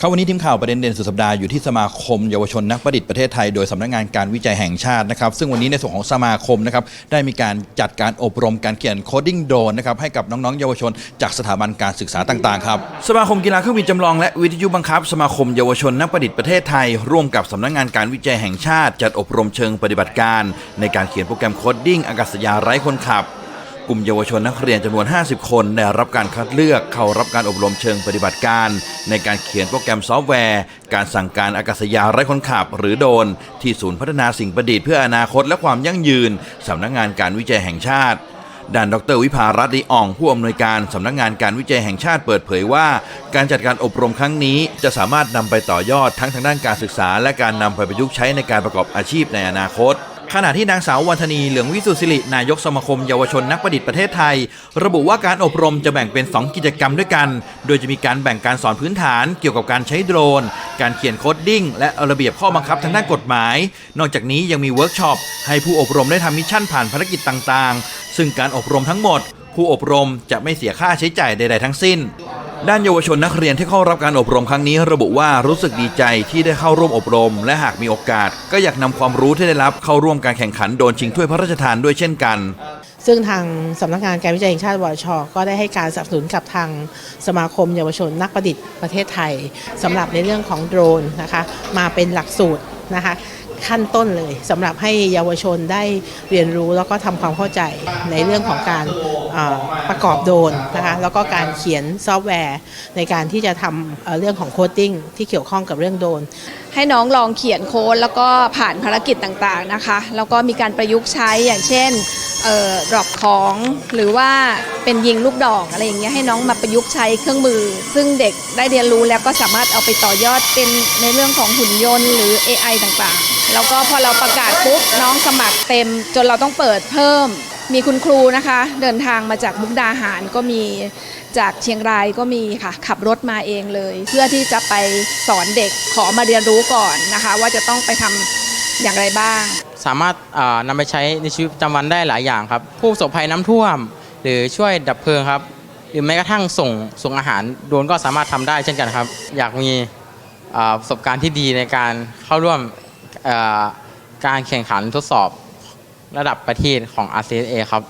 ครับวันนี้ทีมข่าวประเด็นเด่นสุดสัปดาห์อยู่ที่สมาคมเยาวชนนักประดิษฐ์ประเทศไทยโดยสำนักงานการวิจัยแห่งชาตินะครับ ซึ่งวันนี้ในส่วนของสมาคมนะครับได้มีการจัดการอบรมการเขียนโคดดิ้งโดนนะครับให้กับน้องๆเยาวชน จากสถาบันการศึกษาต่างๆครับสมาคมกีฬาเครื่องบินจำลองและวิทยุบังคับ สมาคมเยาวชนนักประดิษฐ์ประเทศไทย ร่วมกับสำนักงานการวิจัยแห่งชาติ จัดอบรมเชิงปฏิบัติการ ในการเขียนโปรแกรมโคดดิ้งอากาศยานไร้คนขับ กลุ่มเยาวชนนักเรียนจำนวน 50 คนได้รับการคัดเลือกเข้ารับการอบรมเชิงปฏิบัติการ ในการเขียนโปรแกรมซอฟต์แวร์ การสั่งการอากาศยานไร้คนขับ หรือโดน ที่ศูนย์พัฒนาสิ่งประดิษฐ์เพื่ออนาคตและความยั่งยืนสำนักงานการวิจัยแห่งชาติด้านดรวิภารัตน์ดีอ่องผู้อำนวยการสำนักงานการวิจัยแห่งชาติเปิดเผยว่า การจัดการอบรมครั้งนี้ จะสามารถนำไปต่อยอดทั้งทางด้านการศึกษา และการนำไปประยุกต์ใช้ในการประกอบอาชีพในอนาคต ขณะที่นางสาววันธนีเหลืองวิสุสิรินายกสมาคมเยาวชนนักประดิษฐ์ประเทศไทย ระบุว่าการอบรมจะแบ่งเป็น 2 กิจกรรมด้วยกัน โดยจะมีการแบ่งการสอนพื้นฐาน เกี่ยวกับการใช้โดรน การเขียนโคดดิ้งและระเบียบข้อบังคับทางด้านกฎหมาย นอกจากนี้ยังมีเวิร์กช็อปให้ผู้อบรมได้ทำมิชชั่นผ่านภารกิจต่างๆ ซึ่งการอบรมทั้งหมด ผู้อบรมจะไม่เสียค่าใช้จ่ายใด ๆ ทั้งสิ้น ด้านเยาวชนนักเรียนที่เข้ารับการอบรมครั้งนี้ระบุว่ารู้สึกดีใจที่ได้เข้าร่วมอบรม และหากมีโอกาส ก็อยากนำความรู้ที่ได้รับเข้าร่วมการแข่งขันโดนชิงถ้วยพระราชทานด้วยเช่นกัน ซึ่งทางสำนักงานการวิจัยแห่งชาติวชก็ได้ให้การสนับสนุนกับทางสมาคมเยาวชนนักประดิษฐ์ประเทศไทยสำหรับในเรื่องของโดรนนะคะมาเป็นหลักสูตรนะคะขั้นต้นเลยสำหรับให้เยาวชนได้เรียนรู้แล้วก็ทำความเข้าใจในเรื่องของการ ประกอบโดรนนะคะแล้วก็การเขียนซอฟต์แวร์ ในการที่จะทำเอ่อเรื่องของโคดดิ้งที่เกี่ยวข้องกับเรื่องโดรนให้น้องลองเขียนโค้ดแล้วก็ผ่านภารกิจต่างๆนะคะแล้วก็มีการประยุกต์ใช้อย่างเช่นเอ่อดรอปของหรือว่าเป็นยิงลูกดอกอะไรอย่างเงี้ยให้น้องมาประยุกต์ใช้เครื่องมือ ซึ่งเด็กได้เรียนรู้แล้วก็สามารถเอาไปต่อยอดเป็นในเรื่องของหุ่นยนต์หรือ AI ต่างๆ แล้วก็พอเราประกาศปุ๊บน้องสมัครเต็มจนเราต้องเปิดเพิ่ม มีคุณครูนะคะ เดินทางมาจากมุกดาหารก็มีจากเชียงรายก็มีค่ะ ขับรถมาเองเลย เพื่อที่จะไปสอนเด็กขอมาเรียนรู้ก่อนนะคะ ว่าจะต้องไปทำอย่างไรบ้าง สามารถอ่านำไปใช้ในชีวิตประจำวันได้หลายอย่างครับ ผู้ประสบภัยน้ำท่วม หรือช่วยดับเพลิงครับ หรือแม้กระทั่งส่งส่งอาหารโดนก็สามารถทำได้เช่นกันครับ อยากมีประสบการณ์ที่ดีในการเข้าร่วมการแข่งขันทดสอบ ระดับประเทศของ RCSA ครับ